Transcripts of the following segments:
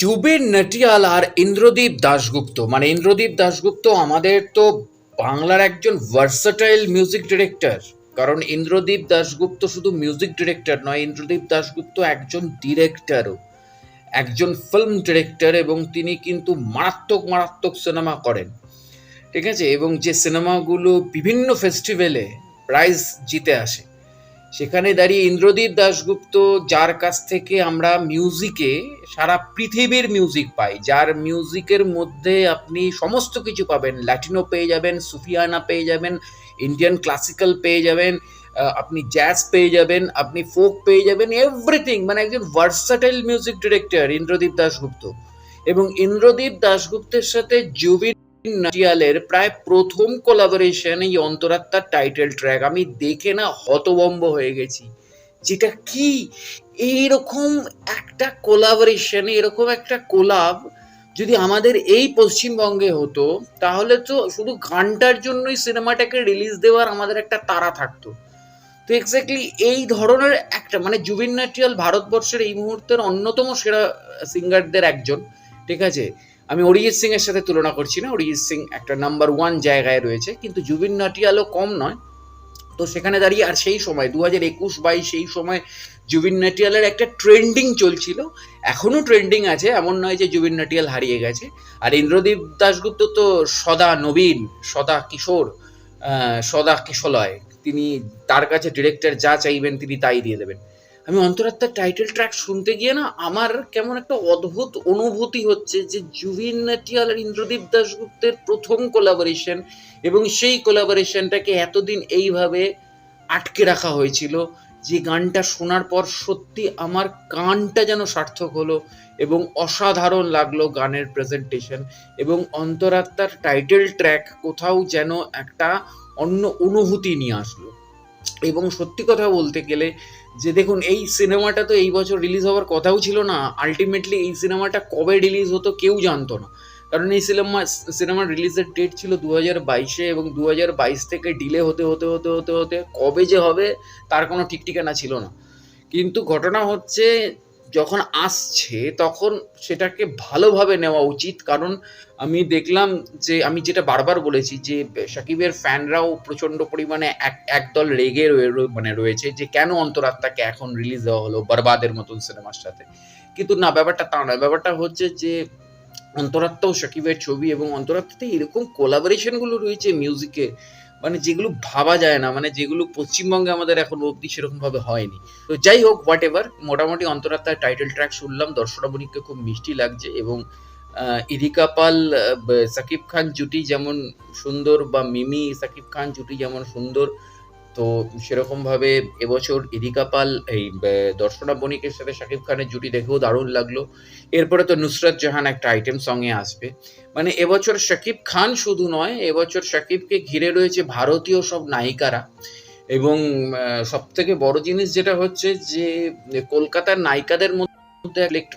জুবিন নটিয়াল আর ইন্দ্রদীপ দাশগুপ্ত। মানে ইন্দ্রদীপ দাশগুপ্ত আমাদের তো বাংলার একজন ভার্সাটাইল মিউজিক ডিরেক্টর কারণ ইন্দ্রদীপ দাশগুপ্ত শুধু মিউজিক ডিরেক্টর নয়, ইন্দ্রদীপ দাশগুপ্ত একজন ডিরেক্টরও একজন ফিল্ম ডিরেক্টর এবং তিনি কিন্তু মারাত্মক মারাত্মক সিনেমা করেন। ঠিক আছে? এবং যে সিনেমাগুলো বিভিন্ন ফেস্টিভ্যালে প্রাইজ জিতে আসে। সেখানে দাঁড়িয়ে ইন্দ্রদীপ দাশগুপ্ত, যার কাছ থেকে আমরা মিউজিকে সারা পৃথিবীর মিউজিক পাই, যার মিউজিকের মধ্যে আপনি সমস্ত কিছু পাবেন। ল্যাটিনো পেয়ে যাবেন সুফিয়ানা পেয়ে যাবেন ইন্ডিয়ান ক্লাসিক্যাল পেয়ে যাবেন আপনি জ্যাজ পেয়ে যাবেন, আপনি ফোক পেয়ে যাবেন এভরিথিং মানে একজন versatile music director Indradeep Dasgupta. এবং ইন্দ্রদীপ দাশগুপ্তের সাথে জুবিন নাটিয়ালের প্রায় প্রথম কোলাবোরেশন এই অন্তরাত্মার টাইটেল ট্র্যাক আমি দেখে না হতবম্ব হয়ে গেছি। যেটা কি? এইরকম একটা কোলাবোরেশন এরকম একটা কোলাব যদি আমাদের এই পশ্চিমবঙ্গে হতো, তাহলে তো শুধু গানটার জন্যই সিনেমাটাকে রিলিজ দেওয়ার আমাদের একটা তারা থাকতো। তো এক্স্যাক্টলি এই ধরনের একটা মানে জুবিন নাটিয়াল ভারতবর্ষের এই মুহূর্তের অন্যতম সেরা সিঙ্গারদের একজন, ঠিক আছে? আমি অরিজিৎ সিং এর সাথে তুলনা করছি না। অরিজিৎ সিং একটা নাম্বার ওয়ান জায়গায় রয়েছে, কিন্তু জুবিন নাটিয়ালও কম নয়। তো সেখানে দাঁড়িয়ে আর সেই সময় দু হাজার একুশ বাইশ সেই সময় জুবিন নাটিয়ালের একটা ট্রেন্ডিং চলছিল। এখনও ট্রেন্ডিং আছে, এমন নয় যে জুবিন নাটিয়াল হারিয়ে গেছে। আর ইন্দ্রদীপ দাশগুপ্ত তো সদা নবীন, সদা কিশোর সদা কিশলয়। তিনি তার কাছে ডিরেক্টর যা চাইবেন তিনি তাই দিয়ে দেবেন। আমি অন্তরাত্মার টাইটেল ট্র্যাক শুনতে গিয়ে না আমার কেমন একটা অদ্ভুত অনুভূতি হচ্ছে যে জুবিন নাটিয়াল আর ইন্দ্রদীপ দাশগুপ্তের প্রথম কোলাবোরেশন এবং সেই কোলাবোরেশনটাকে এতদিন এইভাবে আটকে রাখা হয়েছিল যে গানটা শোনার পর সত্যি আমার কানটা যেন সার্থক হলো এবং অসাধারণ লাগল গানের প্রেজেন্টেশন এবং অন্তরাত্মার টাইটেল ট্র্যাক কোথাও যেন একটা অন্য অনুভূতি নিয়ে আসলো। এবং সত্যি কথা বলতে গেলে যে দেখুন, এই সিনেমাটা তো এই বছর রিলিজ হওয়ার কথাও ছিল না। আলটিমেটলি এই সিনেমাটা কবে রিলিজ হতো কেউ জানতো না। কারণ এই সিনেমা, সিনেমার রিলিজের ডেট ছিল দু হাজার বাইশে এবং দু হাজার বাইশ থেকে ডিলে হতে হতে হতে হতে হতে কবে যে হবে, তার কোনো ঠিক ঠিকানা ছিল না। কিন্তু ঘটনা হচ্ছে যখন আসছে তখন সেটাকে ভালোভাবে নেওয়া উচিত। কারণ আমি দেখলাম যে, আমি যেটা বারবার বলেছি যে, সাকিবের ফ্যানরাও প্রচণ্ড পরিমাণে এক, একদল রেগে মানে রয়েছে যে, কেন অন্তরাত্মাকে এখন রিলিজ দেওয়া হলো বরবাদের মতন সিনেমার সাথে? কিন্তু না, ব্যাপারটা তা নয়। ব্যাপারটা হচ্ছে যে অন্তরাত্মা ও সাকিবের ছবি এবং অন্তরাত্মাতে এরকম কোলাবোরেশনগুলো রয়েছে মিউজিকে মানে যেগুলো ভাবা যায় না মানে যেগুলো পশ্চিমবঙ্গে আমাদের এখন অবধি সেরকম ভাবে হয়নি। তো যাই হোক হোয়াট এভার মোটামুটি অন্তরাত্মার টাইটেল ট্র্যাক শুনলাম দর্শনাবনীকে খুব মিষ্টি লাগছে এবং ইরিকা পাল সাকিব খান জুটি যেমন সুন্দর বা মিমি সাকিব খান জুটি যেমন সুন্দর তো সেরকমভাবে এবছর ইদিকা পাল, এই দর্শনা বণিকের সাথে শাকিব খানের জুটি দেখেও দারুণ লাগল। এরপরে তো নুসরাত জাহান একটা আইটেম সঙ্গে আসবে। মানে এবছর শাকিব খান শুধু নয়, এবছর শাকিবকে ঘিরে রয়েছে ভারতীয় সব নায়িকারা। এবং সব থেকে বড় জিনিস যেটা হচ্ছে যে, কলকাতার নায়িকাদের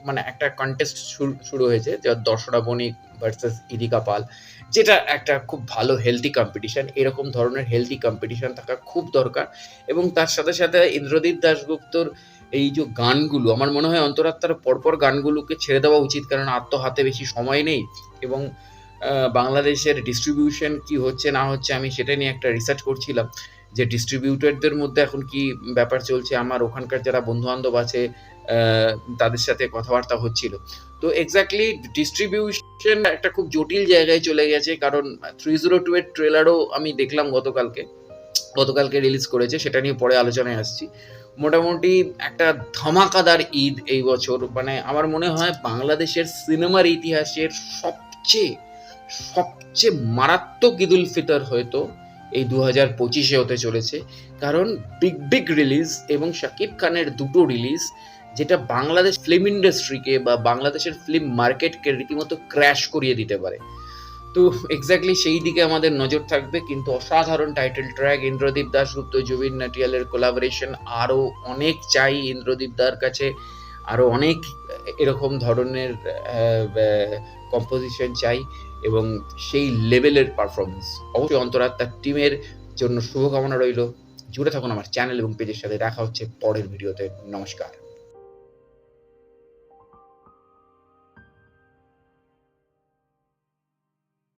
মানে একটা কন্টেস্ট শুরু হয়েছে যে দর্শনা বণিক ভার্সেস ইরিকা পাল, যেটা একটা খুব ভালো হেলদি কম্পিটিশন এরকম ধরনের হেলদি কম্পিটিশন থাকা খুব দরকার। এবং তার সাথে সাথে ইন্দ্রদীপ দাশগুপ্তর এই যে গানগুলো, আমার মনে হয় অন্তরাত্মার পরপর গানগুলোকে ছেড়ে দেওয়া উচিত, কারণ আর তো হাতে বেশি সময় নেই। এবং বাংলাদেশের ডিস্ট্রিবিউশন কি হচ্ছে, না হচ্ছে, আমি সেটা নিয়ে একটা রিসার্চ করছিলাম যে ডিস্ট্রিবিউটরদের মধ্যে এখন কি ব্যাপার চলছে, আমার ওখানকার যারা বন্ধু বান্ধব আছে তাদের সাথে কথাবার্তা হচ্ছিল। তো এক্স্যাক্টলি ডিস্ট্রিবিউশন একটা খুব জটিল জায়গায় চলে গেছে, কারণ থ্রি জিরো টু এর ট্রেলারও আমি দেখলাম গতকালকে গতকালকে রিলিজ করেছে, সেটা নিয়ে পরে আলোচনায় আসছি। মোটামুটি একটা ধামাকাদার ঈদ এই বছর মানে আমার মনে হয় বাংলাদেশের সিনেমার ইতিহাসের সবচেয়ে সবচেয়ে মারাত্মক ঈদ উল ফিতর হয়তো এই দু হাজার পঁচিশে হতে চলেছে। কারণ বিগ বিগ রিলিজ এবং শাকিব খানের দুটো রিলিজ যেটা বাংলাদেশ ফিল্ম ইন্ডাস্ট্রিকে বা বাংলাদেশের ফিল্ম মার্কেটকে রীতিমতো ক্র্যাশ করিয়ে দিতে পারে। তো এক্স্যাক্টলি সেই দিকে আমাদের নজর থাকবে, কিন্তু অসাধারণ টাইটেল ট্র্যাক ইন্দ্রদীপ দাশগুপ্ত, জুবিন নাটিয়ালের কোলাবোরেশন আরও অনেক চাই ইন্দ্রদীপ দার কাছে, আরও অনেক এরকম ধরনের কম্পোজিশন চাই এবং সেই লেভেলের পারফরমেন্স অবশ্যই অন্তরাত্মার টিমের জন্য শুভকামনা রইল। জুড়ে থাকুন আমার চ্যানেল এবং পেজের সাথে। দেখা হচ্ছে পরের ভিডিওতে নমস্কার।